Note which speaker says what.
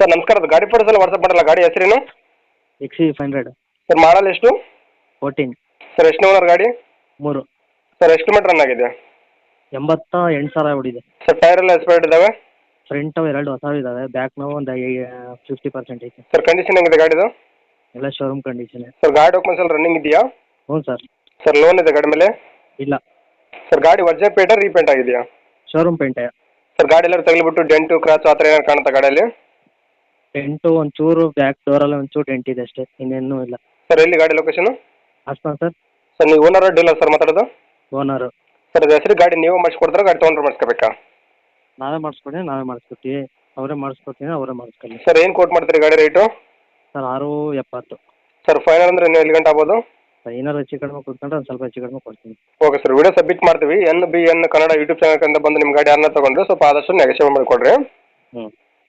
Speaker 1: Sir ನಮಸ್ಕಾರ. ಅದು ಗಾಡಿ ಫೋಟೋಸ್ ಎಲ್ಲ ವಾಟ್ಸಪ್ ಮಾಡಲ್ಲ. ಗಾಡಿ ಹೆಸರೇನು?
Speaker 2: XE five hundred
Speaker 1: sir model ಎಷ್ಟು?
Speaker 2: ಫೋರ್ಟೀನ್
Speaker 1: ಸರ್ ಎಷ್ಟು ಓನರ್ ಗಾಡಿ?
Speaker 2: ಮೂರು.
Speaker 1: ಸರ್ ಎಷ್ಟು ಮೀಟರ್ ರನ್ ಆಗಿದೆ?
Speaker 2: ಎಂಬತ್ತ ಎಂಟು ಸಾವಿರ ಹೊಡಿದೆ
Speaker 1: ಸರ್ ಟೈರ್ ಎಲ್ಲ ಎಕ್ಸ್ಪೈರ್ಡ್ ಇದಾವೆ?
Speaker 2: ಫ್ರಂಟ್ ಎರಡು ಹೊಸ ಇದಾವೆ. ಬ್ಯಾಕ್ ನೋವು ಒಂದು ಫಿಫ್ಟಿ ಪರ್ಸೆಂಟ್ ಐತೆ.
Speaker 1: ಸರ್ ಕಂಡೀಷನ್ ಹೆಂಗಿದೆ ಗಾಡಿದು?
Speaker 2: ಎಲ್ಲ ಶೋರೂಮ್ ಕಂಡೀಷನ್
Speaker 1: ಸರ್ ಗಾಡಿ ಡಾಕ್ಯುಮೆಂಟ್ಸ್ ಎಲ್ಲ ರನ್ನಿಂಗ್ ಇದೆಯಾ?
Speaker 2: ಹ್ಞೂ ಸರ್.
Speaker 1: ಸರ್ ಲೋನ್ ಇದೆ ಗಾಡಿ ಮೇಲೆ?
Speaker 2: ಇಲ್ಲ.
Speaker 1: ಸರ್ ಗಾಡಿ ವರ್ಜೆ ಪೇಟ ರೀಪೇಂಟ್ ಆಗಿದೆಯಾ?
Speaker 2: ಶೋರೂಮ್ ಪೇಂಟ್
Speaker 1: ಸರ್ ಗಾಡಿ ಎಲ್ಲರೂ ತಗಲಿಬಿಟ್ಟು ಡೆಂಟು ಕ್ರಾಚ್ ಆ ಥರ ಏನಾರು ಕಾಣುತ್ತಾ ಗಾಡಿಯಲ್ಲಿ?
Speaker 2: ಟೆಂಟು ಒಂಚೂರು ಬ್ಯಾಕ್ ಡೋರಲ್ಲಿ ಒಂಚೂರು ಡೆಂಟ್ ಇದೆ ಅಷ್ಟೇ ಇನ್ನೇನು ಇಲ್ಲ.
Speaker 1: ಸರ್ ಎಲ್ಲಿ ಗಾಡಿ ಲೊಕೇಶನ್
Speaker 2: ಹಾಸ್ಪನ್ ಸರ್
Speaker 1: ಸರ್ ನೀವು ಓನರ್ ಡೀಲರ್ ಸರ್ ಮಾತಾಡೋದು?
Speaker 2: ಓನರು
Speaker 1: ಸರ್ ಅದು ಹೆಸರು ಗಾಡಿ ನೀವು ಮಾಡಿಸ್ಕೊಡ್ತಾರೆ ಗಾಡಿ ತೊಗೊಂಡ್ರೆ ಮಾಡಿಸ್ಕೋಬೇಕಾ?
Speaker 2: ನಾವೇ ಮಾಡಿಸ್ಕೊಡಿ ನಾವೇ ಮಾಡಿಸ್ಕೊಡ್ತೀವಿ. ಅವರೇ ಮಾಡಿಸ್ಕೊಡ್ತೀನಿ ಅವರೇ ಮಾಡಿಸ್ಕೊಳ್ಳಿ
Speaker 1: ಸರ್ ಏನು ಕೋಟ್ ಮಾಡ್ತೀರಿ ಗಾಡಿ ರೇಟು
Speaker 2: ಸರ್ ಆರು ಎಪ್ಪತ್ತು.
Speaker 1: ಸರ್ ಫೈನಲ್ ಅಂದ್ರೆ ನೀವು ಎಲ್ಲಿ ಗಂಟೆ ಆಗ್ಬೋದು?
Speaker 2: ಏನಾರು ಹೆಚ್ಚು ಕಡಿಮೆ ಕೊಡ್ಕೊಂಡ್ರೆ ಒಂದು ಸ್ವಲ್ಪ ಹೆಚ್ಚು ಕಡಿಮೆ ಕೊಡ್ತೀನಿ.
Speaker 1: ಓಕೆ ಸರ್ ವಿಡಿಯೋ ಸಬ್ಮಿಟ್ ಮಾಡ್ತೀವಿ. N B N Kannada YouTube channel ಬಂದು ನಿಮ್ಮ ಗಾಡಿ ಯಾರನ್ನ ತಗೊಂಡ್ರೆ ಸ್ವಲ್ಪ ಆದಷ್ಟು ನೆಗೆಷನ್ ಮಾಡಿಕೊಡ್ರಿ.
Speaker 2: ಹ್ಞೂ